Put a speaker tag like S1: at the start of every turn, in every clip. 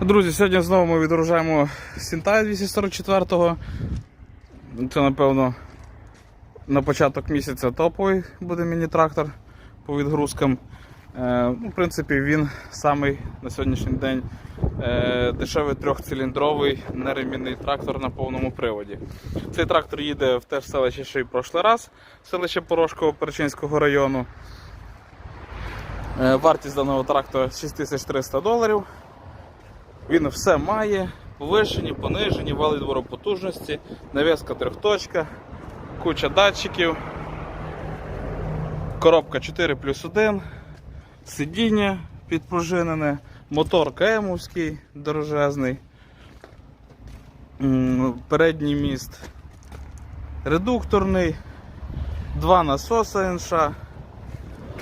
S1: Друзі, сьогодні знову ми відгружаємо Сінтай 244-го. Це, напевно, на початок місяця топовий буде міні-трактор по відгрузкам. Е, ну, в принципі, він самий на сьогоднішній день е, дешевий трьохциліндровий неремінний трактор на повному приводі. Цей трактор їде в те ж селище, що й прошлий раз, селище Порошково Перечинського району. Е, вартість даного трактора 6300 доларів. Він все має, повишені, понижені, вал відбору потужності, нав'язка трьохточка, куча датчиків, коробка 4 плюс 1, сидіння підпружинене, мотор КМовський дорожезний, передній міст редукторний, два насоси НШ,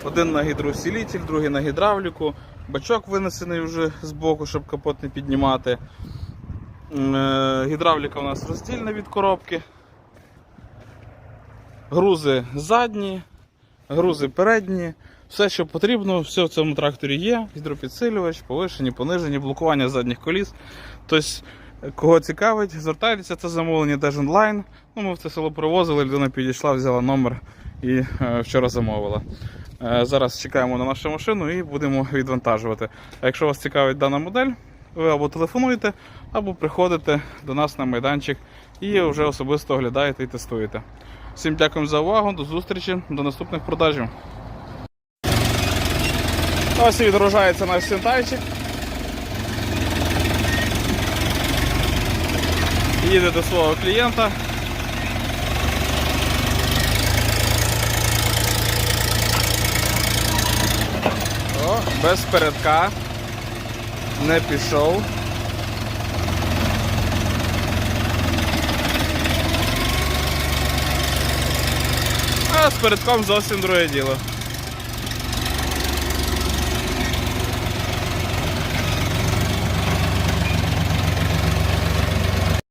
S1: один на гідроусилитель, другий на гідравліку. Бачок винесений вже з боку, щоб капот не піднімати. Е, Гідравліка у нас роздільна від коробки. Грузи задні, грузи передні. Все, що потрібно, все в цьому тракторі є. Гідропідсилювач, повишені, понижені, блокування задніх коліс. Тобто, кого цікавить, звертайтеся, це замовлення теж онлайн. Ну, ми в це село привозили, людина підійшла, взяла номер і е, вчора замовила. Е, Зараз чекаємо на нашу машину і будемо відвантажувати. А якщо вас цікавить дана модель, ви або телефонуєте, або приходите до нас на майданчик і вже особисто оглядаєте і тестуєте. Всім дякую за увагу, до зустрічі, до наступних продажів. Ось і відгружається наш синтайчик. Їде до свого клієнта. Без передка. Не пішов. А з передком зовсім друге діло.